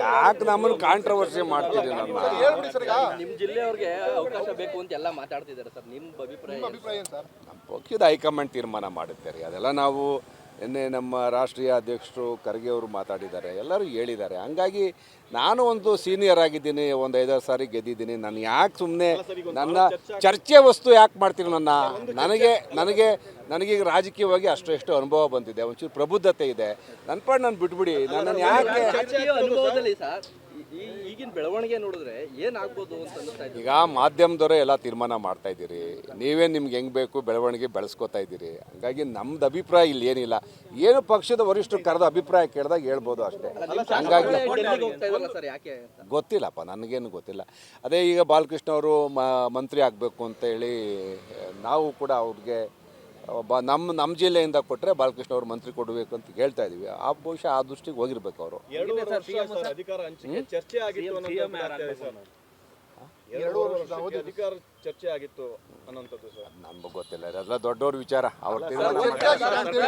ಯಾಕೆ ನಮ್ಮನ್ನು ಕಾಂಟ್ರವರ್ಸಿ ಮಾಡ್ತೀರಿ ನಮ್ಮ? ನಿಮ್ಮ ಜಿಲ್ಲೆಯವ್ರಿಗೆ ಅವಕಾಶ ಬೇಕು ಅಂತ ಎಲ್ಲ ಮಾತಾಡ್ತಿದ್ದಾರೆ ಸರ್. ನಿಮ್ಮ? ಅಭಿಪ್ರಾಯ ಸರ್? ನಮ್ಮ ಪಕ್ಷದ ಹೈಕಮಾಂಡ್ ತೀರ್ಮಾನ ಮಾಡುತ್ತೆ ರೀ. ಅದೆಲ್ಲ ನಾವು ನಿನ್ನೆ ನಮ್ಮ ರಾಷ್ಟ್ರೀಯ ಅಧ್ಯಕ್ಷರು ಖರ್ಗೆ ಅವರು ಮಾತಾಡಿದ್ದಾರೆ ಎಲ್ಲರೂ ಹೇಳಿದ್ದಾರೆ. ಹಂಗಾಗಿ ನಾನು ಒಂದು ಸೀನಿಯರ್ ಆಗಿದ್ದೀನಿ ಒಂದು ಐದಾರು ಸಾರಿ ಗೆದ್ದಿದ್ದೀನಿ. ನಾನು ಯಾಕೆ ಸುಮ್ಮನೆ ನನ್ನ ಚರ್ಚೆ ವಸ್ತು ಯಾಕೆ ಮಾಡ್ತೀನಿ ನನ್ನ? ನನಗೆ ನನಗೆ ನನಗೀಗ ರಾಜಕೀಯವಾಗಿ ಅಷ್ಟು ಎಷ್ಟು ಅನುಭವ ಬಂದಿದೆ ಒಂಚೂರು ಪ್ರಬುದ್ಧತೆ ಇದೆ. ನನ್ನ ಪಾಡು ನಾನು ಬಿಟ್ಬಿಡಿ ನನ್ನನ್ನು ಯಾಕೆ ಈಗಿನ ಬೆಳವಣಿಗೆ ನೋಡಿದ್ರೆ ಏನಾಗ್ಬೋದು ಅಂತ ಈಗ ಮಾಧ್ಯಮದವರೇ ಎಲ್ಲ ತೀರ್ಮಾನ ಮಾಡ್ತಾ ಇದ್ದೀರಿ. ನೀವೇ ನಿಮ್ಗೆ ಹೆಂಗೆ ಬೇಕು ಬೆಳವಣಿಗೆ ಬೆಳೆಸ್ಕೊತಾ ಇದ್ದೀರಿ. ಹಂಗಾಗಿ ನಮ್ದು ಅಭಿಪ್ರಾಯ ಇಲ್ಲಿ ಏನಿಲ್ಲ. ಏನು ಪಕ್ಷದ ವರಿಷ್ಠರು ಕರೆದ ಅಭಿಪ್ರಾಯ ಕೇಳಿದಾಗ ಹೇಳ್ಬೋದು ಅಷ್ಟೇ. ಹಂಗಾಗಿ ಅಂತ? ಗೊತ್ತಿಲ್ಲಪ್ಪ ನನಗೇನು ಗೊತ್ತಿಲ್ಲ. ಅದೇ ಈಗ ಬಾಲಕೃಷ್ಣ ಅವರು ಮಂತ್ರಿ ಆಗಬೇಕು ಅಂತೇಳಿ ನಾವು ಕೂಡ ಅವ್ರಿಗೆ ಒಬ್ಬ ನಮ್ಮ ನಮ್ಮ ಜಿಲ್ಲೆಯಿಂದ ಕೊಟ್ಟರೆ ಬಾಲಕೃಷ್ಣ ಅವರು ಮಂತ್ರಿ ಕೊಡಬೇಕು ಅಂತ ಹೇಳ್ತಾ ಇದೀವಿ. ಆ ಬಹುಶಃ ಆ ದೃಷ್ಟಿಗೆ ಹೋಗಿರ್ಬೇಕು ಅವರು. ನಮ್ಗೆ ಗೊತ್ತಿಲ್ಲ ಅದೆಲ್ಲ ದೊಡ್ಡವ್ರ ವಿಚಾರ. ಅವ್ರ